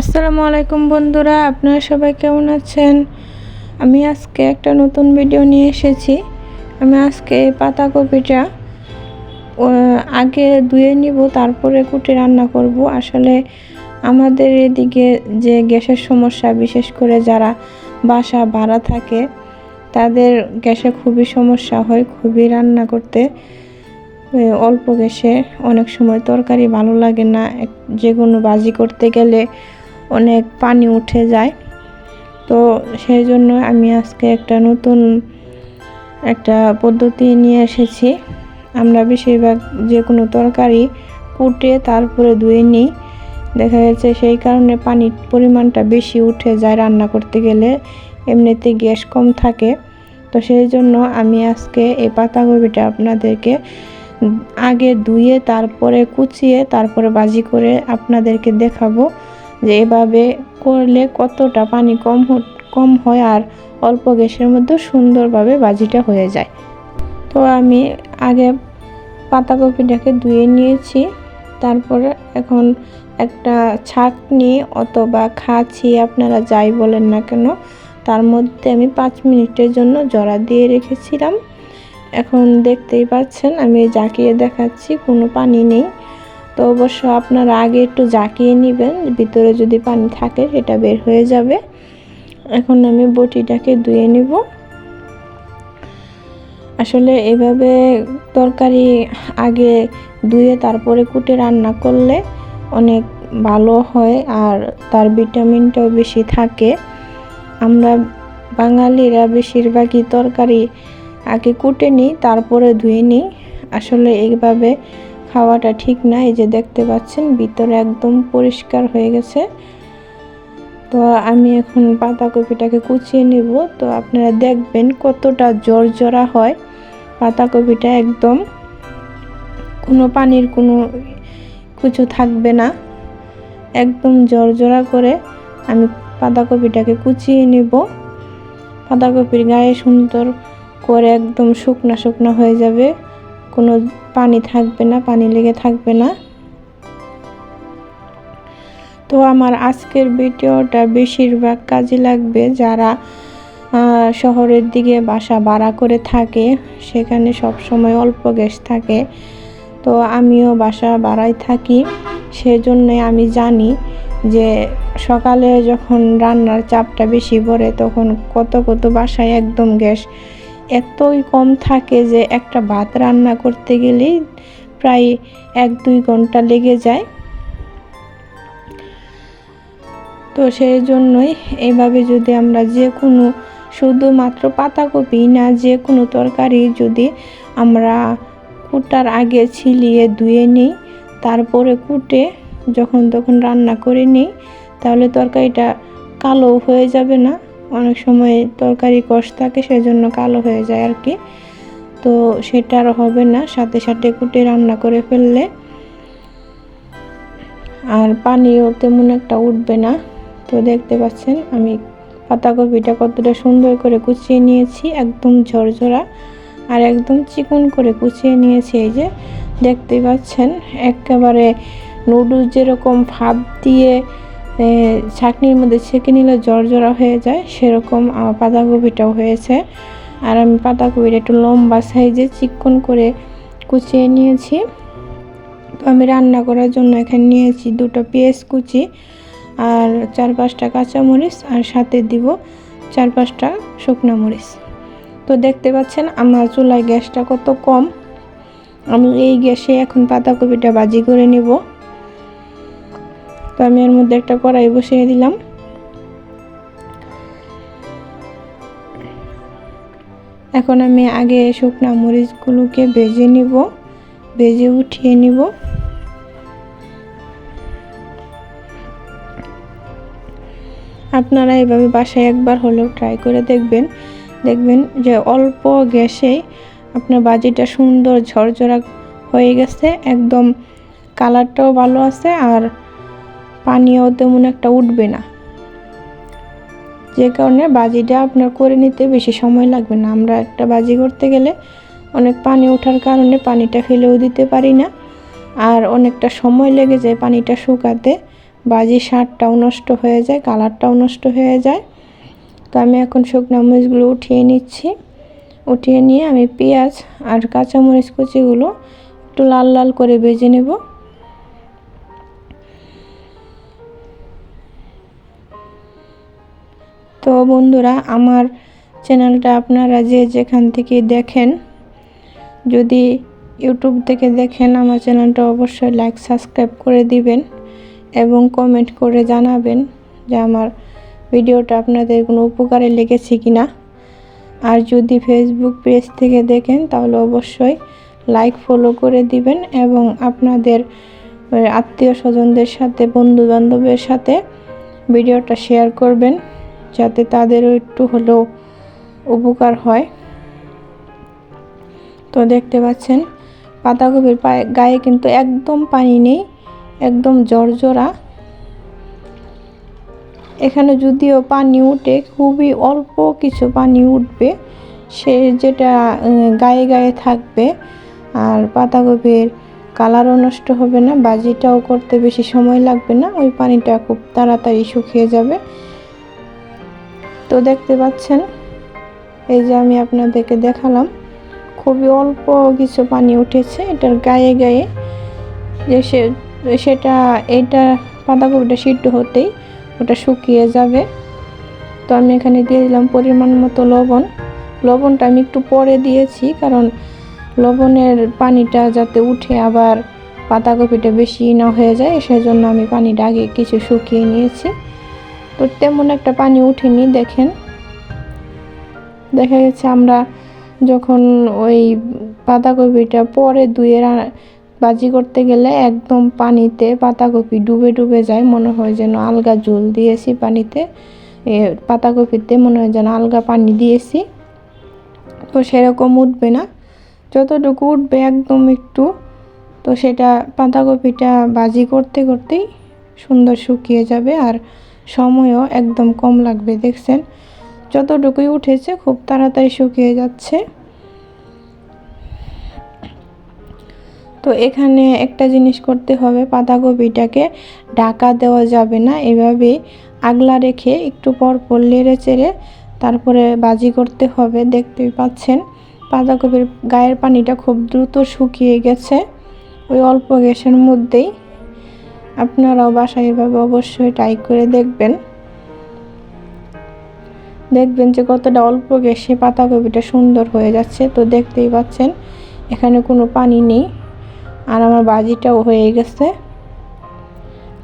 আসসালামু আলাইকুম বন্ধুরা, আপনারা সবাই কেমন আছেন? আমি আজকে একটা নতুন ভিডিও নিয়ে এসেছি। আমি আজকে পাতাকপিটা আগে ধুয়ে নিব, তারপরে কুটে রান্না করব। আসলে আমাদের এদিকে যে গ্যাসের সমস্যা, বিশেষ করে যারা বাসা ভাড়া থাকে, তাদের গ্যাসে খুবই সমস্যা হয়, খুবই রান্না করতে। অল্প গ্যাসে অনেক সময় তরকারি ভালো লাগে না। যে কোনো বাজি করতে গেলে অনেক পানি উঠে যায়। তো সেই জন্য আমি আজকে একটা নতুন একটা পদ্ধতি নিয়ে এসেছি। আমরা বেশিরভাগ যে কোনো তরকারি কুটে তারপরে ধুয়ে নিই। দেখা যাচ্ছে সেই কারণে পানির পরিমাণটা বেশি উঠে যায় রান্না করতে গেলে, এমনিতে গ্যাস কম থাকে। তো সেই জন্য আমি আজকে এই পাতাকপিটা আপনাদেরকে আগে ধুয়ে তারপরে কুচিয়ে তারপরে বাজি করে আপনাদেরকে দেখাবো। যে এভাবে করলে কতটা পানি কম কম হয় আর অল্প গ্যাসের মধ্যে সুন্দরভাবে বাজিটা হয়ে যায়। তো আমি আগে পাতাকপিটাকে ধুয়ে নিয়েছি, তারপরে এখন একটা ছাঁকনি অথবা খাঁচি আপনারা যাই বলেন না কেন, তার মধ্যে আমি পাঁচ মিনিটের জন্য জড়া দিয়ে রেখেছিলাম। এখন দেখতেই পাচ্ছেন, আমি জাকিয়ে দেখাচ্ছি, কোনো পানি নেই। তো অবশ্য আপনারা আগে একটু জাকিয়ে নেবেন, ভিতরে যদি পানি থাকে সেটা বের হয়ে যাবে। এখন আমি বটিটাকে ধুয়ে নিব। আসলে এভাবে তরকারি আগে ধুয়ে তারপরে কুটে রান্না করলে অনেক ভালো হয় আর তার ভিটামিনটাও বেশি থাকে। আমরা বাঙালিরা বেশিরভাগই তরকারি আগে কুটে নিই, তারপরে ধুয়ে নিই। আসলে এইভাবে খাওয়াটা ঠিক না, এই যে দেখতে পাচ্ছেন ভিতরে একদম পরিষ্কার হয়ে গেছে। তো আমি এখন পাতাকপিটাকে কুচিয়ে নেব। তো আপনারা দেখবেন কতটা জর্জরা হয়। পাতাকপিটা একদম কোনো পানির কোনো কিছু থাকবে না। একদম জর্জরা করে আমি পাতাকপিটাকে কুচিয়ে নেব। পাতাকপির গায়ে সুন্দর করে একদম শুকনা শুকনা হয়ে যাবে। কোনো পানি থাকবে না, পানি লেগে থাকবে না। তো আমার আজকের ভিডিওটা বেশিরভাগ কাজে লাগবে যারা শহরের দিকে বাসা ভাড়া করে থাকে, সেখানে সব সময় অল্প গ্যাস থাকে। তো আমিও বাসা ভাড়ায় থাকি সেজন্যে আমি জানি যে সকালে যখন রান্নার চাপটা বেশি পড়ে, তখন কত কত বাসায় একদম গ্যাস এতই কম থাকে যে একটা ভাত রান্না করতে গেলেই প্রায় এক দুই ঘণ্টা লেগে যায়। তো সেই জন্যই এইভাবে যদি আমরা যে কোনো, শুধুমাত্র পাতাকপি না, যে কোনো তরকারি যদি আমরা কুটার আগে ছিলিয়ে ধুয়ে নিই, তারপরে কুটে যখন তখন রান্না করে নিই, তাহলে তরকারিটা কালো হয়ে যাবে না। অনেক সময় তরকারি কষ থাকে, সেজন্য কালো হয়ে যায় আর কি। তো সেটা আর হবে না, সাথে সাথে কুটে রান্না করে ফেললে আর পানিও তেমন একটা উঠবে না। তো দেখতে পাচ্ছেন, আমি পাতাকপিটা কতটা সুন্দর করে কুচিয়ে নিয়েছি, একদম ঝরঝরা আর একদম চিকন করে কুচিয়ে নিয়েছি। এই যে দেখতে পাচ্ছেন, একেবারে নুডলস যেরকম ভাপ দিয়ে ছাঁকনির মধ্যে ছেঁকে নিলে জর্জরা হয়ে যায়, সেরকম পাতাকপিটাও হয়েছে। আর আমি পাতাকপিটা একটু লম্বা সাইজে চিকন করে কুচিয়ে নিয়েছি। তো আমি রান্না করার জন্য এখানে নিয়েছি দুটো পেঁয়াজ কুচি আর চার পাঁচটা কাঁচামরিচ আর সাথে দিব চার পাঁচটা শুকনো মরিচ। তো দেখতে পাচ্ছেন আমার চুলায় গ্যাসটা কত কম। আমি এই গ্যাসে এখন পাতাকপিটা বাজি করে নিব। তো আমি এর মধ্যে একটা কড়াই বসিয়ে দিলাম। এখন আমি আগে শুকনো মরিচগুলোকে ভেজে নিব, ভেজে উঠিয়ে নিব। আপনারা এভাবে বাসায় একবার হলেও ট্রাই করে দেখবেন। দেখবেন যে অল্প গ্যাসেই আপনার বাজিটা সুন্দর ঝরঝরা হয়ে গেছে, একদম কালারটাও ভালো আছে আর পানিও তেমন একটা উঠবে না। যে কারণে বাজিটা আপনার করে নিতে বেশি সময় লাগবে না। আমরা একটা বাজি করতে গেলে অনেক পানি ওঠার কারণে পানিটা ফেলেও দিতে পারি না। আর অনেকটা সময় লেগে যায় পানিটা শুকাতে। বাজি স্বাদটাও নষ্ট হয়ে যায়, কালারটাও নষ্ট হয়ে যায়। তো আমি এখন শুকনো মরিচগুলো উঠিয়ে নিচ্ছি। উঠিয়ে নিয়ে আমি পেঁয়াজ আর কাঁচামরিচ কুচিগুলো একটু লাল লাল করে ভেজে নেব। তো বন্ধুরা, আমার চ্যানেলটা আপনারা যে যেখান থেকে দেখেন, যদি ইউটিউব থেকে দেখেন, আমার চ্যানেলটা অবশ্যই লাইক সাবস্ক্রাইব করে দিবেন এবং কমেন্ট করে জানাবেন যে আমার ভিডিওটা আপনাদের কোনো উপকারে লেগেছে কি না আর যদি ফেসবুক পেজ থেকে দেখেন, তাহলে অবশ্যই লাইক ফলো করে দিবেন এবং আপনাদের, আত্মীয় স্বজনদের সাথে বন্ধু বান্ধবের সাথে ভিডিওটা শেয়ার করবেন। যাতে তাদেরও একটু হলেও উপকার হয়। তো দেখতে পাচ্ছেন, পাতাকপির পায়ে, গায়ে কিন্তু একদম পানি নেই, একদম জর্জরা। এখানে যদিও পানি উঠে, খুবই অল্প কিছু পানি উঠবে, সে যেটা গায়ে গায়ে থাকবে, আর পাতাকপির কালারও নষ্ট হবে না, বাজিটাও করতে বেশি সময় লাগবে না, ওই পানিটা খুব তাড়াতাড়ি শুকিয়ে যাবে। তো দেখতে পাচ্ছেন? এই যে আমি আপনাদেরকে দেখালাম, খুবই অল্প কিছু পানি উঠেছে, এটার গায়ে গায়ে। যে সে, সেটা, এটা বাঁধাকপিটা সিদ্ধ হতেই ওটা শুকিয়ে যাবে। তো আমি এখানে দিয়ে দিলাম পরিমাণ মতো লবণ। লবণটা আমি একটু পরে দিয়েছি, কারণ লবণের পানিটা যাতে উঠে আবার পাতাকপিটা বেশি না হয়ে যায়, সেজন্য আমি পানিটা আগে কিছু শুকিয়ে নিয়েছি। তো তেমন একটা পানি উঠেনি, দেখেন। দেখা গেছে আমরা যখন ওই পাতাকপিটা পরে ধুয়ে বাজি করতে গেলে একদম পানিতে পাতাকপি ডুবে ডুবে যায়, মনে হয় যেন আলগা জল দিয়েছি পানিতে। পাতাকপিতে মনে হয় যেন আলগা পানি দিয়েছি। তো সেরকম উঠবে না। যতটুকু উঠবে একদম একটু। তো সেটা পাতাকপিটা বাজি করতে করতেই সুন্দর শুকিয়ে যাবে আর সময়ও একদম কম লাগবে, দেখছেন? যতটুকুই উঠেছে খুব তাড়াতাড়ি শুকিয়ে যাচ্ছে। তো এখানে একটা জিনিস করতে হবে পাতাকপিটাকে ঢাকা দেওয়া যাবে না এভাবে আগলা রেখে একটু পর পর লেড়ে চেড়ে তারপরে বাজি করতে হবে, দেখতেই পাচ্ছেন? পাতাকপির গায়ের পানিটা খুব দ্রুত শুকিয়ে গেছে, ওই অল্প গ্যাসের মধ্যেই। আপনারাও বাসায় এভাবে অবশ্যই ট্রাই করে দেখবেন। দেখবেন যে কতটা অল্প গ্যাসে পাতাকপিটা সুন্দর হয়ে যাচ্ছে। তো দেখতেই পাচ্ছেন, এখানে কোনো পানি নেই। আর আমার বাজিটাও হয়ে গেছে।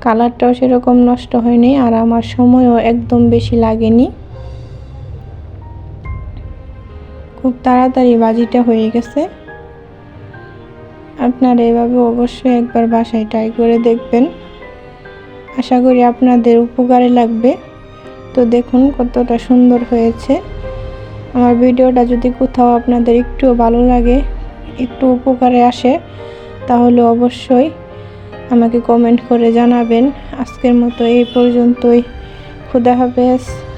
কালারটাও সেরকম নষ্ট হয়নি আর আমার সময়ও একদম বেশি লাগেনি। খুব তাড়াতাড়ি বাজিটা হয়ে গেছে। আপনারা এভাবে অবশ্যই একবার বাসায় ট্রাই করে দেখবেন। আশা করি আপনাদের উপকারে লাগবে। তো দেখুন কতটা সুন্দর হয়েছে। আমার ভিডিওটা যদি কোথাও আপনাদের একটু ভালো লাগে, একটু উপকারে আসে, তাহলে অবশ্যই আমাকে কমেন্ট করে জানাবেন। আজকের মতো এই পর্যন্তই। খুদা হাফেজ।